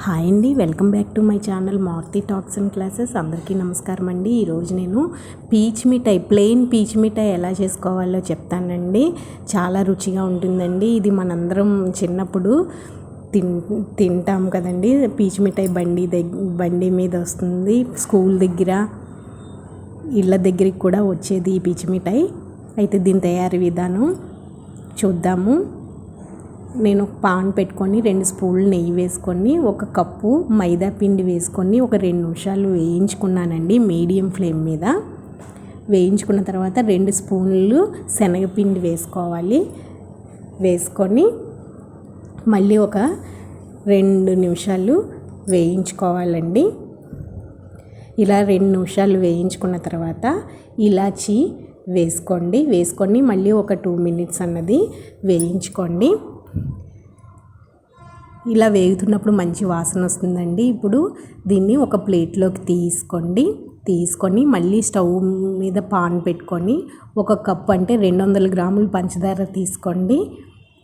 Hi అండి welcome back to my channel Maruthi talks and classes. అందరికీ నమస్కారం అండి. ఈరోజు నేను పీచ్ మిఠాయి ప్లెయిన్ పీచ్ మిఠాయి ఎలా చేసుకోవాలో చెప్తానండి. చాలా రుచిగా ఉంటుందండి. ఇది మనందరం చిన్నప్పుడు తిన్ తింటాం కదండి. పీచ్ మిఠాయి బండి దగ్గ బండి మీద వస్తుంది. స్కూల్ దగ్గర ఇళ్ళ దగ్గరికి కూడా వచ్చేది ఈ పీచ్ మిఠాయి. అయితే దీని తయారీ విధానం చూద్దాము. నేను ఒక పాన్ పెట్టుకొని రెండు స్పూన్లు నెయ్యి వేసుకొని ఒక కప్పు మైదా పిండి వేసుకొని ఒక రెండు నిమిషాలు వేయించుకున్నానండి మీడియం ఫ్లేమ్ మీద. వేయించుకున్న తర్వాత రెండు స్పూన్లు శనగపిండి వేసుకోవాలి. వేసుకొని మళ్ళీ ఒక రెండు నిమిషాలు వేయించుకోవాలండి. ఇలా రెండు నిమిషాలు వేయించుకున్న తర్వాత ఇలాచి వేసుకోండి. వేసుకొని మళ్ళీ ఒక టూ మినిట్స్ అన్నది వేయించుకోండి. ఇలా వేగుతున్నప్పుడు మంచి వాసన వస్తుందండి. ఇప్పుడు దీన్ని ఒక ప్లేట్లోకి తీసుకోండి. తీసుకొని మళ్ళీ స్టవ్ మీద పాన్ పెట్టుకొని ఒక కప్ అంటే రెండు వందల గ్రాములు పంచదార తీసుకోండి.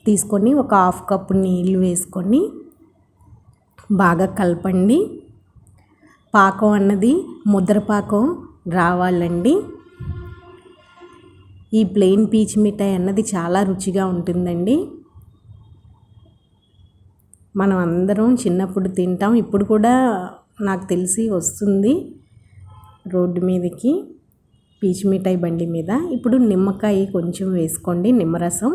తీసుకొని ఒక హాఫ్ కప్పు నీళ్ళు వేసుకొని బాగా కలపండి. పాకం అన్నది ముద్ర పాకం రావాలండి. ఈ ప్లెయిన్ పీచ్ మిఠాయి అన్నది చాలా రుచిగా ఉంటుందండి. మనం అందరం చిన్నప్పుడు తింటాం. ఇప్పుడు కూడా నాకు తెలిసి వస్తుంది రోడ్డు మీదకి పీచు మిఠాయి బండి మీద. ఇప్పుడు నిమ్మకాయ కొంచెం వేసుకోండి నిమ్మరసం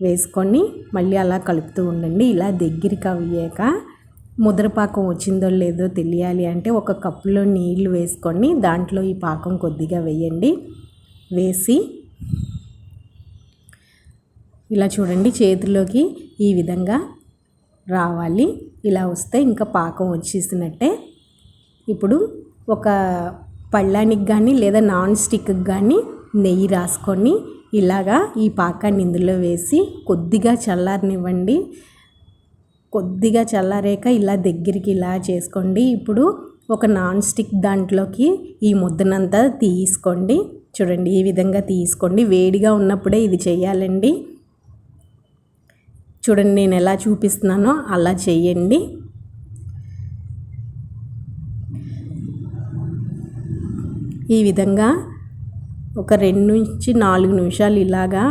వేసుకొని మళ్ళీ అలా కలుపుతూ ఉండండి. ఇలా దగ్గరికి అయ్యాక ముద్రపాకం వచ్చిందో లేదో తెలియాలి అంటే ఒక కప్పులో నీళ్ళు వేసుకొని దాంట్లో ఈ పాకం కొద్దిగా వేయండి. వేసి ఇలా చూడండి చేతిలోకి ఈ విధంగా రావాలి. ఇలా వస్తే ఇంకా పాకం వచ్చేసినట్టే. ఇప్పుడు ఒక పళ్ళానికి కానీ లేదా నాన్ స్టిక్కి కానీ నెయ్యి రాసుకొని ఇలాగా ఈ పాకాన్ని ఇందులో వేసి కొద్దిగా చల్లారనివ్వండి. కొద్దిగా చల్లారాక ఇలా దగ్గరికి ఇలా చేసుకోండి. ఇప్పుడు ఒక నాన్ స్టిక్ దాంట్లోకి ఈ ముద్దనంతా తీసుకోండి. చూడండి ఈ విధంగా తీసుకోండి. వేడిగా ఉన్నప్పుడే ఇది చేయాలండి. చూడండి నేను ఎలా చూపిస్తున్నానో అలా చేయండి. ఈ విధంగా ఒక రెండు నుంచి నాలుగు నిమిషాలు ఇలాగా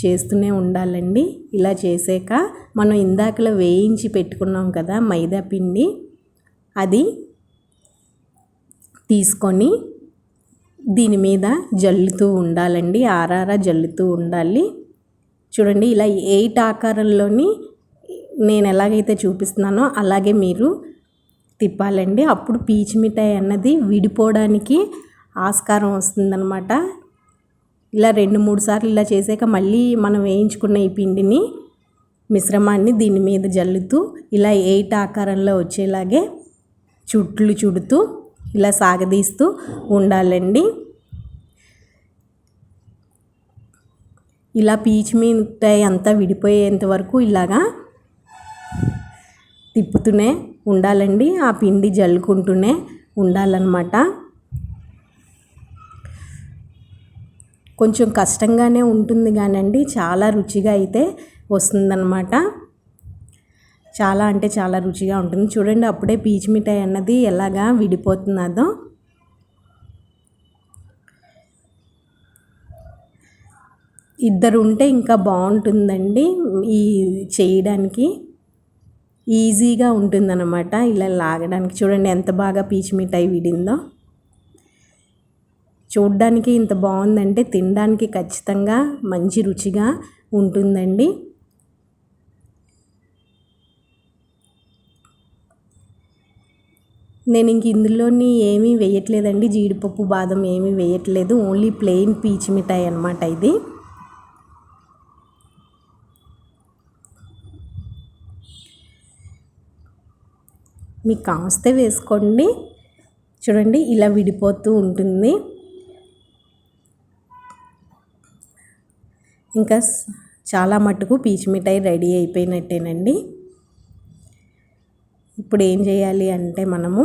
చేస్తూనే ఉండాలండి. ఇలా చేసాక మనం ఇందాకలో వేయించి పెట్టుకున్నాం కదా మైదా పిండి అది తీసుకొని దీని మీద జల్లుతూ ఉండాలండి. ఆరారా జల్లుతూ ఉండాలి. చూడండి ఇలా ఎయిట్ ఆకారంలోని నేను ఎలాగైతే చూపిస్తున్నానో అలాగే మీరు తిప్పాలండి. అప్పుడు పీచు మిఠాయి అన్నది విడిపోవడానికి ఆస్కారం వస్తుందన్నమాట. ఇలా రెండు మూడు సార్లు ఇలా చేసాక మళ్ళీ మనం వేయించుకున్న ఈ పిండిని మిశ్రమాన్ని దీని మీద జల్లుతూ ఇలా ఎయిట్ ఆకారంలో వచ్చేలాగే చుట్లు చుడుతూ ఇలా సాగదీస్తూ ఉండాలండి. ఇలా పీచు మిఠాయి అంతా విడిపోయేంత వరకు ఇలాగా తిప్పుతూనే ఉండాలండి. ఆ పిండి జల్లుకుంటూనే ఉండాలన్నమాట. కొంచెం కష్టంగానే ఉంటుంది కానండి. చాలా రుచిగా అయితే వస్తుందన్నమాట. చాలా అంటే చాలా రుచిగా ఉంటుంది. చూడండి అప్పుడే పీచు మిఠాయి అన్నది ఎలాగా విడిపోతున్నదో. ఇద్దరు ఉంటే ఇంకా బాగుంటుందండి. ఈ చేయడానికి ఈజీగా ఉంటుందన్నమాట. ఇలా లాగడానికి చూడండి ఎంత బాగా పీచు మిఠాయి విడిందో. చూడ్డానికి ఇంత బాగుందంటే తినడానికి ఖచ్చితంగా మంచి రుచిగా ఉంటుందండి. నేను ఇంక ఇందులోని ఏమీ వేయట్లేదండి. జీడిపప్పు బాదం ఏమీ వేయట్లేదు. ఓన్లీ ప్లెయిన్ పీచు మిఠాయి అనమాట ఇది. మీకు కాస్తే వేసుకోండి. చూడండి ఇలా విడిపోతూ ఉంటుంది. ఇంకా చాలా మట్టుకు పీచు మిఠాయి రెడీ అయిపోయినట్టేనండి. ఇప్పుడు ఏం చేయాలి అంటే మనము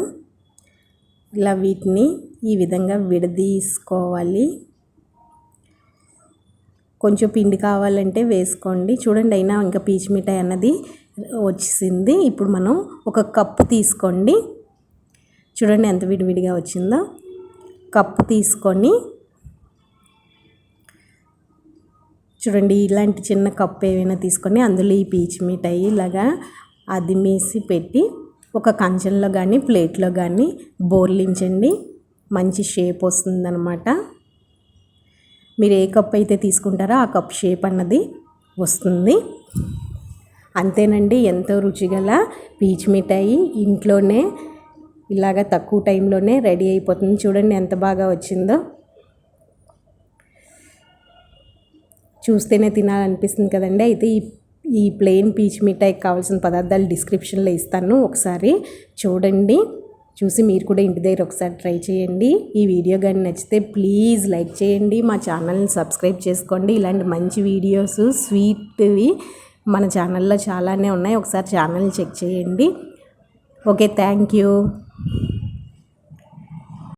ఇలా వీటిని ఈ విధంగా విడదీసుకోవాలి. కొంచెం పిండి కావాలంటే వేసుకోండి. చూడండి అయినా ఇంకా పీచు మిఠాయి అన్నది వచ్చేసింది. ఇప్పుడు మనం ఒక కప్పు తీసుకోండి. చూడండి ఎంత విడివిడిగా వచ్చిందో. కప్పు తీసుకొని చూడండి ఇలాంటి చిన్న కప్పు ఏమైనా తీసుకొని అందులో ఈ పీచు మిఠాయి ఇలాగా అదిమేసి పెట్టి ఒక కంచంలో కానీ ప్లేట్లో కానీ బోర్లించండి. మంచి షేప్ వస్తుందన్నమాట. మీరు ఏ కప్ అయితే తీసుకుంటారో ఆ కప్ షేప్ అన్నది వస్తుంది. అంతేనండి ఎంతో రుచిగల పీచ్ మిఠాయి ఇంట్లోనే ఇలాగ తక్కువ టైంలోనే రెడీ అయిపోతుంది. చూడండి ఎంత బాగా వచ్చిందో. చూస్తేనే తినాలనిపిస్తుంది కదండి. అయితే ఈ ఈ ప్లెయిన్ పీచ్ మిఠాయికి కావాల్సిన పదార్థాలు డిస్క్రిప్షన్లో ఇస్తాను ఒకసారి చూడండి. చూసి మీరు కూడా ఇంటి దగ్గర ఒకసారి ట్రై చేయండి. ఈ వీడియో కానీ నచ్చితే ప్లీజ్ లైక్ చేయండి. మా ఛానల్ని సబ్స్క్రైబ్ చేసుకోండి. ఇలాంటి మంచి వీడియోస్ స్వీట్వి మన ఛానల్లో చాలానే ఉన్నాయి. ఒకసారి ఛానల్ చెక్ చేయండి. Okay thank you.